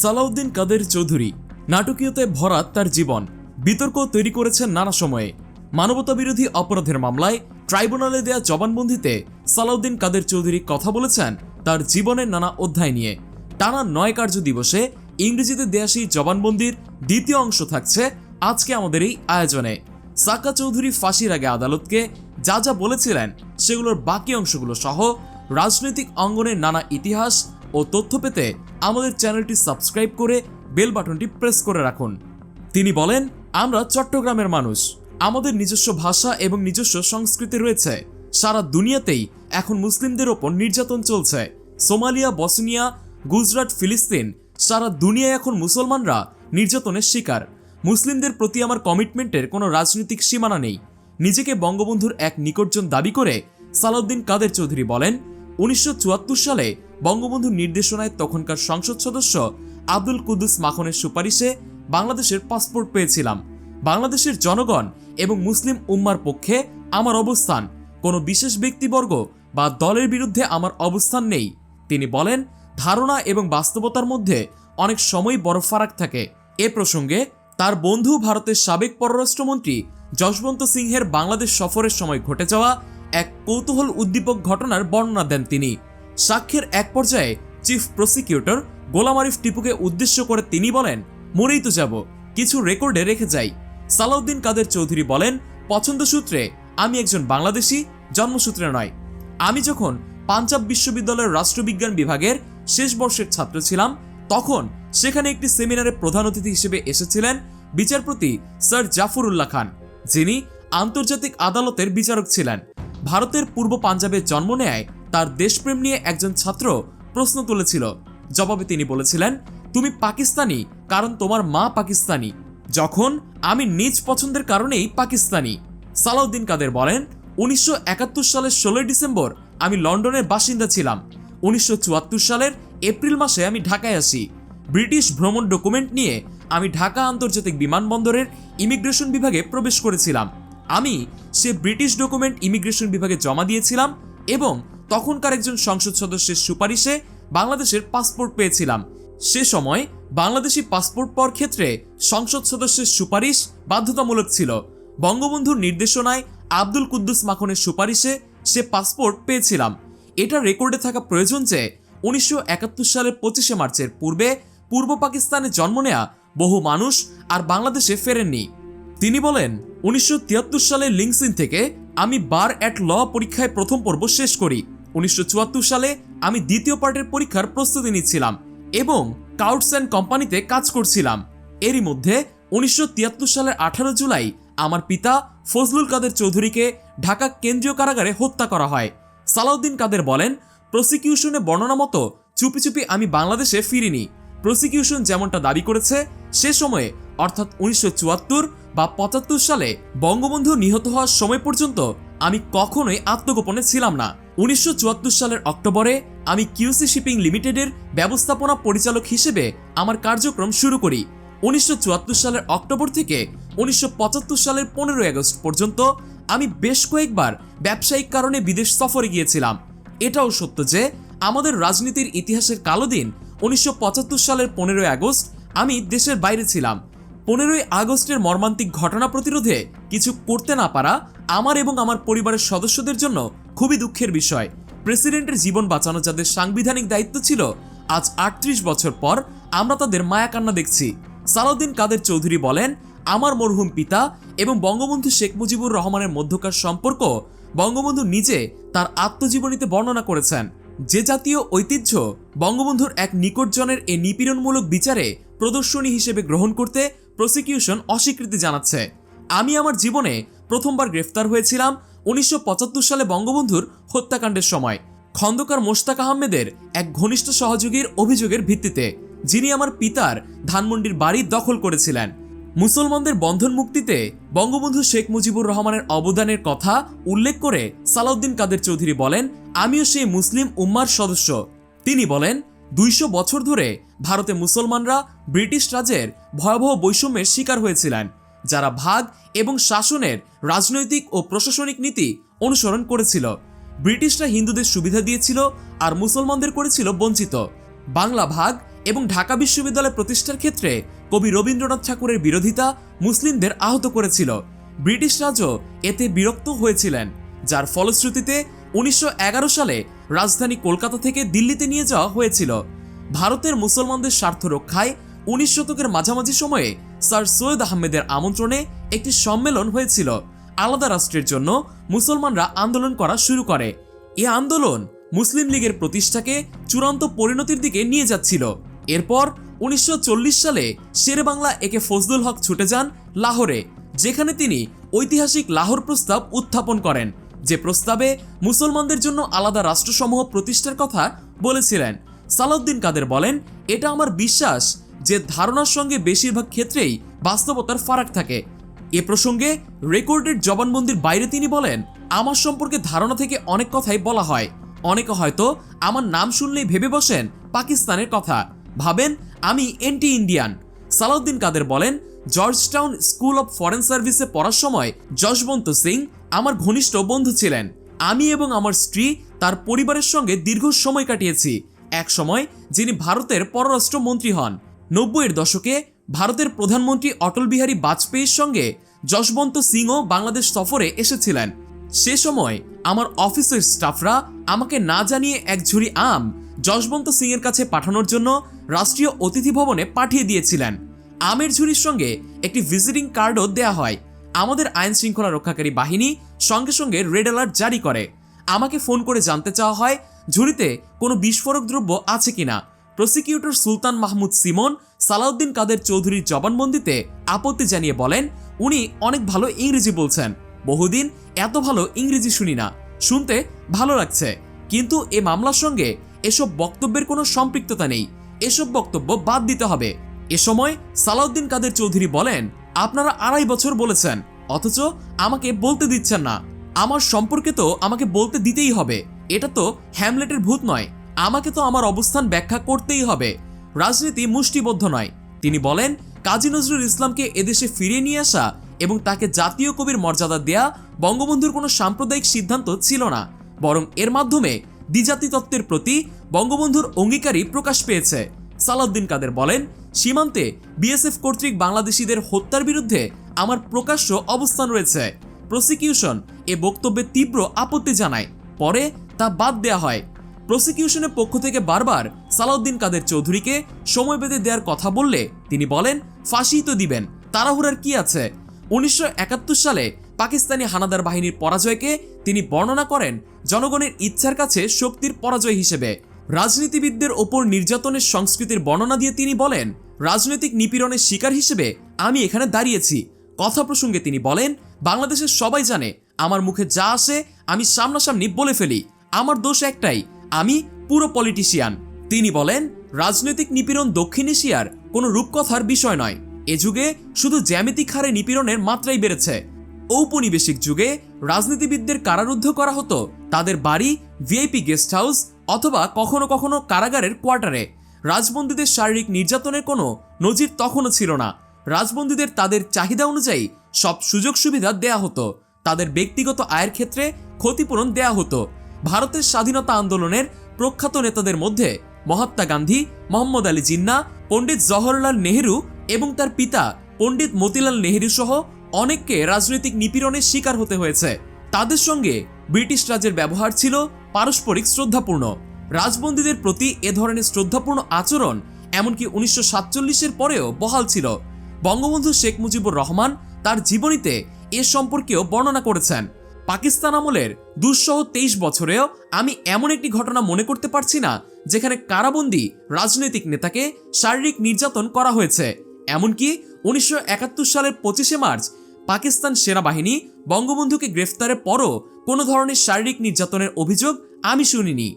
সালাউদ্দিন কাদের চৌধুরী। নাটকীয়তায় ভরা তার জীবন। বিতর্ক তৈরি করেছেন নানা সময়ে। মানবতা বিরোধী অপরাধের মামলায় ট্রাইব্যুনালে দেয়া জবানবন্দিতে সালাউদ্দিন কাদের চৌধুরী কথা বলেছেন তার জীবনের নানা অধ্যায় নিয়ে। টানা নয় কার্য দিবসে ইংরেজিতে দেয়া সেই জবানবন্দির দ্বিতীয় অংশ থাকছে আজকে আমাদের এই আয়োজনে। সাকা চৌধুরী ফাঁসির আগে আদালতকে যা যা বলেছিলেন সেগুলোর বাকি অংশগুলো সহ রাজনৈতিক অঙ্গনের নানা ইতিহাস ও তথ্য পেতে আমাদের চ্যানেলটি সাবস্ক্রাইব করে বেল বাটনটি প্রেস করে রাখুন। তিনি বলেন, আমরা চট্টগ্রামের মানুষ। আমাদের নিজস্ব ভাষা এবং নিজস্ব সংস্কৃতি রয়েছে। সারা দুনিয়াতেই এখন মুসলিমদের ওপর নির্যাতন চলছে। সোমালিয়া, বসনিয়া, গুজরাট, ফিলিস্তিন, সারা দুনিয়ায় এখন মুসলমানরা নির্যাতনের শিকার। মুসলিমদের প্রতি আমার কমিটমেন্টের কোনো রাজনৈতিক সীমানা নেই। নিজেকে বঙ্গবন্ধুর এক নিকটজন দাবি করে সালাউদ্দিন কাদের চৌধুরী বলেন উনিশশো চুয়াত্তর সালে বঙ্গবন্ধুর নির্দেশনায় তখনকার সংসদ সদস্য আব্দুল কুদ্দুস মাখনের সুপারিশে বাংলাদেশের পাসপোর্ট পেয়েছিলাম। বাংলাদেশের জনগণ এবং মুসলিম উম্মার পক্ষে আমার অবস্থান। কোনো বিশেষ ব্যক্তিবর্গ বা দলের বিরুদ্ধে আমার অবস্থান নেই। তিনি বলেন, ধারণা এবং বাস্তবতার মধ্যে অনেক সময় বড় ফারাক থাকে। এ প্রসঙ্গে তার বন্ধু ভারতের সাবেক পররাষ্ট্রমন্ত্রী যশবন্ত সিংহের বাংলাদেশ সফরের সময় ঘটে যাওয়া এক কৌতূহল উদ্দীপক ঘটনার বর্ণনা দেন তিনি। সাক্ষ্যের এক পর্যায়ে চিফ প্রসিকিউটর গোলাম আরিফ টিপুকে উদ্দেশ্য করে তিনি বলেন, মরেই তো যাব, কিছু রেকর্ডে রেখে যাই। সালাউদ্দিন কাদের চৌধুরী বলেন, পছন্দ সূত্রে আমি একজন বাংলাদেশি, জন্মসূত্রে নয়। আমি যখন পাঞ্জাব বিশ্ববিদ্যালয়ের রাষ্ট্রবিজ্ঞান বিভাগের শেষ বর্ষের ছাত্র ছিলাম, তখন সেখানে একটি সেমিনারে প্রধান অতিথি হিসেবে এসেছিলেন বিচারপতি স্যার জাফরুল্লাহ খান, যিনি আন্তর্জাতিক আদালতের বিচারক ছিলেন। ভারতের পূর্ব পাঞ্জাবে জন্ম নেয় তার দেশপ্রেম নিয়ে একজন ছাত্র প্রশ্ন তুলেছিল। জবাবে তিনি বলেছিলেন, তুমি পাকিস্তানি, কারণ তোমার মা পাকিস্তানি। যখন আমি নিজ পছন্দের কারণেই পাকিস্তানি। সালাউদ্দিন কাদের বলেন, উনিশশো একাত্তর সালের ষোলোই ডিসেম্বর আমি লন্ডনের বাসিন্দা ছিলাম। উনিশশো চুয়াত্তর সালের এপ্রিল মাসে আমি ঢাকায় আসি। ব্রিটিশ ভ্রমণ ডকুমেন্ট নিয়ে আমি ঢাকা আন্তর্জাতিক বিমানবন্দরের ইমিগ্রেশন বিভাগে প্রবেশ করেছিলাম। আমি সে ব্রিটিশ ডকুমেন্ট ইমিগ্রেশন বিভাগে জমা দিয়েছিলাম এবং তখনকার একজন সংসদ সদস্যের সুপারিশে বাংলাদেশের পাসপোর্ট পেয়েছিলাম। সে সময় বাংলাদেশি পাসপোর্ট পাওয়ার ক্ষেত্রে সংসদ সদস্যের সুপারিশ বাধ্যতামূলক ছিল। বঙ্গবন্ধুর নির্দেশনায় আব্দুল কুদ্দুস মাখনের সুপারিশে সে পাসপোর্ট পেয়েছিলাম। এটা রেকর্ডে থাকা প্রয়োজন যে উনিশশো একাত্তর সালের পঁচিশে মার্চের পূর্বে পূর্ব পাকিস্তানে জন্ম নেয়া বহু মানুষ আর বাংলাদেশে ফেরেননি। তিনি বলেন উনিশশো তিয়াত্তর সালে লিংসিন থেকে আমি বার অ্যাট ল পরীক্ষায় প্রথম পর্ব শেষ করি। উনিশশো চুয়াত্তর সালে আমি দ্বিতীয় পার্টের পরীক্ষার প্রস্তুতি নিচ্ছিলাম এবং কাউটস অ্যান্ড কোম্পানিতে কাজ করছিলাম। এরই মধ্যে উনিশশো তিয়াত্তর সালের আঠারো জুলাই আমার পিতা ফজলুল কাদের চৌধুরীকে ঢাকা কেন্দ্রীয় কারাগারে হত্যা করা হয়। সালাউদ্দিন কাদের বলেন, প্রসিকিউশনে বর্ণনা মতো চুপি চুপি আমি বাংলাদেশে ফিরিনি। প্রসিকিউশন যেমনটা দাবি করেছে, সে সময়ে, অর্থাৎ উনিশশো চুয়াত্তর বা পঁচাত্তর সালে বঙ্গবন্ধু নিহত হওয়ার সময় পর্যন্ত আমি কখনোই আত্মগোপনে ছিলাম না। উনিশশো চুয়াত্তর সালের অক্টোবরে আমি কিউসি শিপিং লিমিটেডের ব্যবস্থাপনা পরিচালক হিসেবে আমার কার্যক্রম শুরু করি। উনিশশো চুয়াত্তর সালের অক্টোবর থেকে উনিশশো পঁচাত্তর সালের পনেরোই আগস্ট পর্যন্ত আমি বেশ কয়েকবার ব্যবসায়িক কারণে বিদেশ সফরে গিয়েছিলাম। এটাও সত্য যে আমাদের রাজনীতির ইতিহাসের কালো দিন উনিশশো পঁচাত্তর সালের পনেরোই আগস্ট আমি দেশের বাইরে ছিলাম। পনেরোই আগস্টের মর্মান্তিক ঘটনা প্রতিরোধে কিছু করতে না পারা আমার এবং আমার পরিবারের সদস্যদের জন্য খুবই দুঃখের বিষয়। প্রেসিডেন্টের জীবন বাঁচানো যাদের সাংবিধানিক দায়িত্ব ছিল, আজ আটত্রিশ বছর পর আমরা তাদের মায়াকান্না দেখছি। সালাউদ্দিন কাদের চৌধুরী বলেন, আমার মরহুম পিতা এবং বঙ্গবন্ধু শেখ মুজিবুর রহমানের মধ্যকার সম্পর্ক বঙ্গবন্ধু নিজে তার আত্মজীবনীতে বর্ণনা করেছেন। যে জাতীয় ঐতিহ্য বঙ্গবন্ধুর এক নিকটজনের এ নিপীড়নমূলক বিচারে প্রদর্শনী হিসেবে গ্রহণ করতে প্রসিকিউশন অস্বীকৃতি জানাচ্ছে। আমি আমার জীবনে প্রথমবার গ্রেফতার হয়েছিলাম উনিশশো পঁচাত্তর সালে বঙ্গবন্ধুর হত্যাকাণ্ডের সময়। খন্দকার মোশতাক আহমেদের এক ঘনিষ্ঠ সহযোগীর অভিযোগের ভিত্তিতে, যিনি আমার পিতার ধানমন্ডির বাড়ি দখল করেছিলেন। মুসলমানদের বন্ধন মুক্তিতে বঙ্গবন্ধু শেখ মুজিবুর রহমানের অবদানের কথা উল্লেখ করে সালাউদ্দিন কাদের চৌধুরী বলেন, আমিও সেই মুসলিম উম্মার সদস্য। তিনি বলেন, দুইশো বছর ধরে ভারতে মুসলমানরা ব্রিটিশ রাজের ভয়াবহ বৈষম্যের শিকার হয়েছিলেন, যারা ভাগ এবং শাসনের রাজনৈতিক ও প্রশাসনিক নীতি অনুসরণ করেছিল। ব্রিটিশরা হিন্দুদের সুবিধা দিয়েছিল আর মুসলমানদের করেছিল বঞ্চিত। বাংলা ভাগ এবং ঢাকা বিশ্ববিদ্যালয় প্রতিষ্ঠার ক্ষেত্রে কবি রবীন্দ্রনাথ ঠাকুরের বিরোধিতা মুসলিমদের আহত করেছিল। ব্রিটিশ রাজও এতে বিরক্ত হয়েছিলেন, যার ফলশ্রুতিতে উনিশশো এগারো সালে রাজধানী কলকাতা থেকে দিল্লিতে নিয়ে যাওয়া হয়েছিল। ভারতের মুসলমানদের স্বার্থ রক্ষায় উনিশ শতকের মাঝামাঝি সময়ে স্যার সৈয়দ আহমেদের আমন্ত্রণে একটি সম্মেলন হয়েছিল। আলাদা রাষ্ট্রের জন্য মুসলমানরা আন্দোলন করা শুরু করে। এ আন্দোলন মুসলিম লীগের প্রতিষ্ঠাকে চূড়ান্ত পরিণতির দিকে নিয়ে যাচ্ছিল। এরপর উনিশশো চল্লিশ সালে শেরেবাংলা একে ফজলুল হক ছুটে যান লাহোরে, যেখানে তিনি ঐতিহাসিক লাহোর প্রস্তাব উত্থাপন করেন, যে প্রস্তাবে মুসলমানদের জন্য আলাদা রাষ্ট্রসমূহ প্রতিষ্ঠার কথা বলেছিলেন। সালাউদ্দিন কাদের বলেন, এটা আমার বিশ্বাস যে ধারণার সঙ্গে বেশিরভাগ ক্ষেত্রেই বাস্তবতার ফারাক থাকে। এ প্রসঙ্গে রেকর্ডেড জবানবন্দির বাইরে তিনি বলেন, আমার সম্পর্কে ধারণা থেকে অনেক কথাই বলা হয়। অনেকে হয়তো আমার নাম শুনলেই ভেবে বসেন, পাকিস্তানের কথা। ভাবেন, আমি এন্টি ইন্ডিয়ান। সালাউদ্দিন কাদের বলেন, জর্জটাউন স্কুল অফ ফরেন সার্ভিসে পড়ার সময় যশবন্ত সিং আমার ঘনিষ্ঠ বন্ধু ছিলেন। আমি এবং আমার স্ত্রী তার পরিবারের সঙ্গে দীর্ঘ সময় কাটিয়েছি। এক সময় যিনি ভারতের পররাষ্ট্র মন্ত্রী হন। নব্বইয়ের দশকে ভারতের প্রধানমন্ত্রী অটল বিহারী বাজপেয়ীর সঙ্গে যশবন্ত সিংও বাংলাদেশ সফরে এসেছিলেন। সে সময় আমার অফিসের স্টাফরা আমাকে না জানিয়ে এক ঝুড়ি আম যশবন্ত সিং এর কাছে পাঠানোর জন্য রাষ্ট্রীয় অতিথি ভবনে পাঠিয়ে দিয়েছিলেন। আমের ঝুড়ির সঙ্গে একটি ভিজিটিং কার্ডও দেয়া হয়। আমাদের আইন শৃঙ্খলা রক্ষাকারী বাহিনী সঙ্গে সঙ্গে রেড অ্যালার্ট জারি করে। আমাকে ফোন করে জানতে চাওয়া হয় ঝুড়িতে কোনো বিস্ফোরক দ্রব্য আছে কিনা? প্রসিকিউটর সুলতান মাহমুদ সিমন সালাউদ্দিন কাদের চৌধুরীর জবানবন্দিতে আপত্তি জানিয়ে বলেন, উনি অনেক ভালো ইংরেজি বলছেন। বহুদিন এত ভালো ইংরেজি শুনি না। শুনতে ভালো লাগছে। কিন্তু এ মামলার সঙ্গে এসব বক্তব্যের কোনো সম্পৃক্ততা নেই। এসব বক্তব্য বাদ দিতে হবে। এ সময় সালাউদ্দিন কাদের চৌধুরী বলেন, আপনারা আড়াই বছর বলেছেন। অথচ আমাকে বলতে দিচ্ছেন না। আমার সম্পর্কে তো আমাকে বলতে দিতেই হবে। এটা তো হ্যামলেটের ভূত নয়। আমাকে তো আমার অবস্থান ব্যাখ্যা করতেই হবে। রাজনীতি মুষ্টিবদ্ধ নয়। তিনি বলেন, কাজী নজরুল ইসলামকে এদেশে ফিরিয়ে নিয়ে আসা এবং তাকে জাতীয় কবির মর্যাদা দেয়া বঙ্গবন্ধুর কোনো সাম্প্রদায়িক সিদ্ধান্ত ছিল না। বরং এর মাধ্যমে দ্বিজাতি তত্ত্বের প্রতি বঙ্গবন্ধুর অঙ্গীকারই প্রকাশ পেয়েছে। সালাউদ্দিন কাদের বলেন, সীমান্তে বিএসএফ কর্তৃক বাংলাদেশিদের হত্যার বিরুদ্ধে আমার প্রকাশ্য অবস্থান রয়েছে। প্রসিকিউশন এ বক্তব্যে তীব্র আপত্তি জানায়। পরে তা বাদ দেয়া হয়। প্রসিকিউশনের পক্ষ থেকে বারবার সালাউদ্দিন কাদের চৌধুরীকে সময় বেঁধে দেওয়ার কথা বললে তিনি বলেন ফাঁসি তো দিবেন। তাড়াহুড়ার কি আছে? উনিশশো একাত্তর সালে পাকিস্তানি হানাদার বাহিনীর পরাজয়কে তিনি বর্ণনা করেন জনগণের ইচ্ছার কাছে শক্তির পরাজয় হিসেবে। রাজনীতিবিদদের ওপর নির্যাতনের সংস্কৃতির বর্ণনা দিয়ে তিনি বলেন, রাজনৈতিক নিপীড়নের শিকার হিসেবে আমি এখানে দাঁড়িয়েছি। কথা প্রসঙ্গে তিনি বলেন, বাংলাদেশের সবাই জানে, আমার মুখে যা আসে আমি সামনাসামনি বলে ফেলি। আমার দোষ একটাই, আমি পুরো পলিটিশিয়ান তিনি বলেন, রাজনৈতিক নিপীড়ন দক্ষিণ এশিয়ার কোনো রূপকথার বিষয় নয়। এ যুগে শুধু জ্যামিতিক হারে নিপীড়নের মাত্রাই বেড়েছে। ঔপনিবেশিক যুগে রাজনীতিবিদদের কারারুদ্ধ করা হতো তাদের বাড়ি, ভিআইপি গেস্ট হাউস অথবা কখনো কখনো কারাগারের কোয়ার্টারে। রাজবন্দীদের শারীরিক নির্যাতনের কোনো নজির তখনও ছিল না। রাজবন্দীদের তাদের চাহিদা অনুযায়ী সব সুযোগ সুবিধা দেয়া হতো। তাদের ব্যক্তিগত আয়ের ক্ষেত্রে ক্ষতিপূরণ দেয়া হতো। ভারতের স্বাধীনতা আন্দোলনের প্রখ্যাত নেতাদের মধ্যে মহাত্মা গান্ধী, মোহাম্মদ আলী জিন্না, পণ্ডিত জওহরলাল নেহেরু এবং তার পিতা পণ্ডিত মতিলাল নেহেরু সহ অনেককে রাজনৈতিক নিপীড়নের শিকার হতে হয়েছে। তাদের সঙ্গে ব্রিটিশ রাজের ব্যবহার ছিল পারস্পরিক শ্রদ্ধাপূর্ণ। রাজবন্দীদের প্রতি এ ধরনের শ্রদ্ধাপূর্ণ আচরণ এমনকি উনিশশো সাতচল্লিশের পরেও বহাল ছিল। বঙ্গবন্ধু শেখ মুজিবুর রহমান তার জীবনীতে এ সম্পর্কেও বর্ণনা করেছেন। পাকিস্তান আমলের দুঃসহ তেইশ বছরেও আমি এমন একটি ঘটনা মনে করতে পারছি না, যেখানে কারাবন্দি রাজনৈতিক নেতাকে শারীরিক নির্যাতন করা হয়েছে। এমনকি উনিশশো একাত্তর সালের পঁচিশে মার্চ পাকিস্তান সেনাবাহিনী বঙ্গবন্ধুকে গ্রেফতারের পরও কোনো ধরনের শারীরিক নির্যাতনের অভিযোগ আমি শুনিনি।